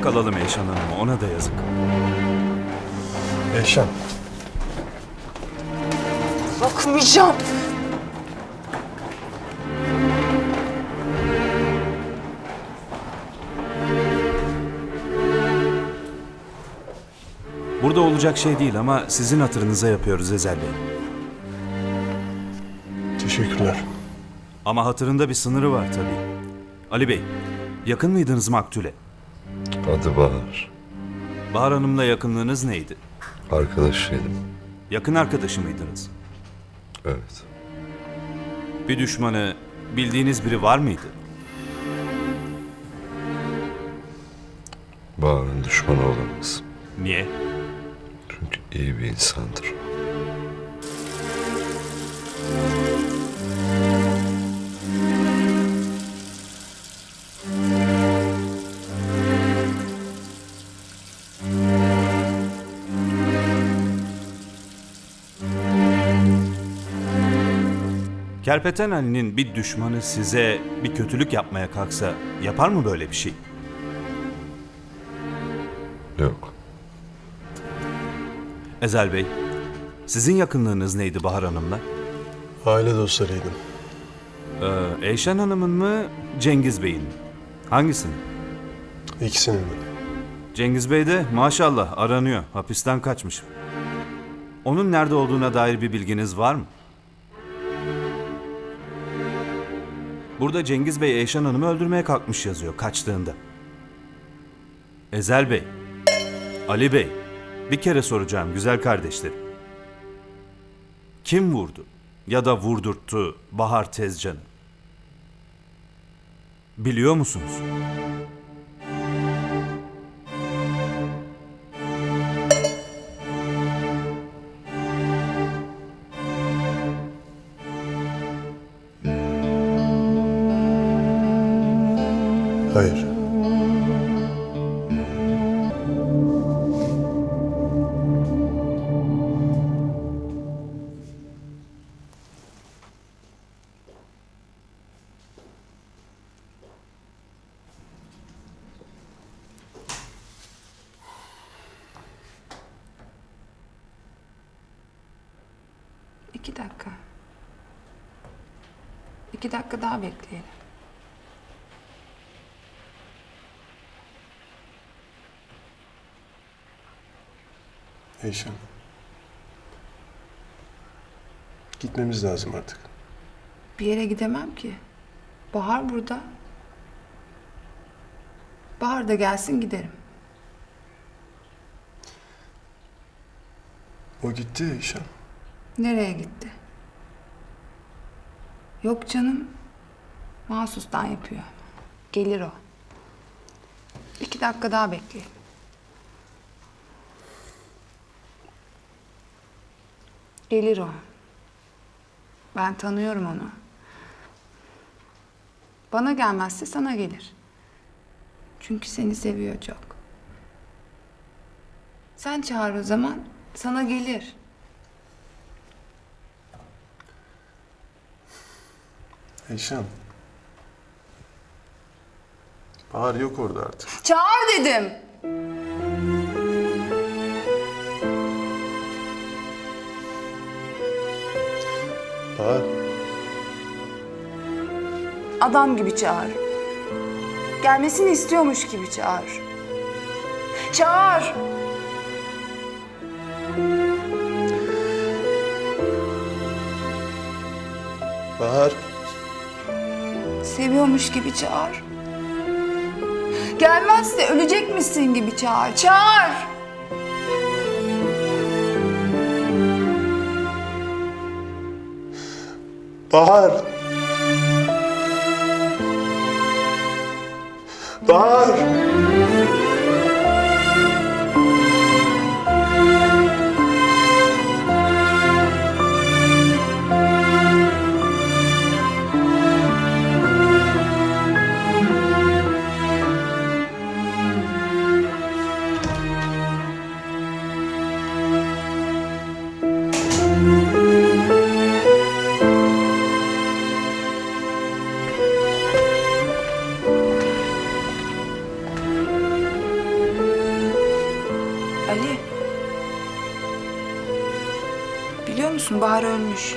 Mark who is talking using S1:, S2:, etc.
S1: Artık alalım Eyşan Hanım'ı ona da yazık.
S2: Eyşan.
S3: Bakmayacağım.
S1: Burada olacak şey değil ama sizin hatırınıza yapıyoruz Ezel Bey.
S2: Teşekkürler.
S1: Ama hatırında bir sınırı var tabii. Ali Bey, yakın mıydınız Maktul'e?
S4: Adı Bahar.
S1: Bahar Hanım'la yakınlığınız neydi?
S4: Arkadaşıydım.
S1: Yakın arkadaşı mıydınız?
S4: Evet.
S1: Bir düşmanı, bildiğiniz biri var mıydı?
S4: Bahar'ın düşmanı olamaz.
S1: Niye?
S4: Çünkü iyi bir insandır.
S1: Kerpeten Ali'nin bir düşmanı size bir kötülük yapmaya kalksa yapar mı böyle bir şey?
S4: Yok.
S1: Ezel Bey, sizin yakınlığınız neydi Bahar Hanım'la?
S2: Aile dostlarıydım.
S1: Ee, Eyşan Hanım'ın mı, Cengiz Bey'in mi? Hangisinin?
S2: İkisinin de.
S1: Cengiz Bey de maşallah aranıyor, hapisten kaçmış. Onun nerede olduğuna dair bir bilginiz var mı? Burada Cengiz Bey Eyşan Hanım'ı öldürmeye kalkmış yazıyor kaçtığında. Ezel Bey, Ali Bey, bir kere soracağım güzel kardeşlerim. Kim vurdu ya da vurdurttu Bahar Tezcan'ı? Biliyor musunuz?
S2: Hayır.
S3: İki dakika. İki dakika daha bekleyelim.
S2: Eyşan. Gitmemiz lazım artık.
S3: Bir yere gidemem ki. Bahar burada. Bahar da gelsin giderim.
S2: O gitti Eyşan.
S3: Nereye gitti? Yok canım. Mahsustan yapıyor. Gelir o. İki dakika daha bekleyelim. Gelir o. Ben tanıyorum onu. Bana gelmezse sana gelir. Çünkü seni seviyor çok. Sen çağır o zaman, sana gelir.
S2: Eyşan. Bahar yok orada artık.
S3: Çağır dedim.
S2: Bahar.
S3: Adam gibi çağır. Gelmesini istiyormuş gibi çağır. Çağır.
S2: Bahar.
S3: Seviyormuş gibi çağır. Gelmezse ölecek misin gibi çağır. Çağır.
S2: Bahar. Bahar.
S3: Ali. Biliyor musun Bahar ölmüş.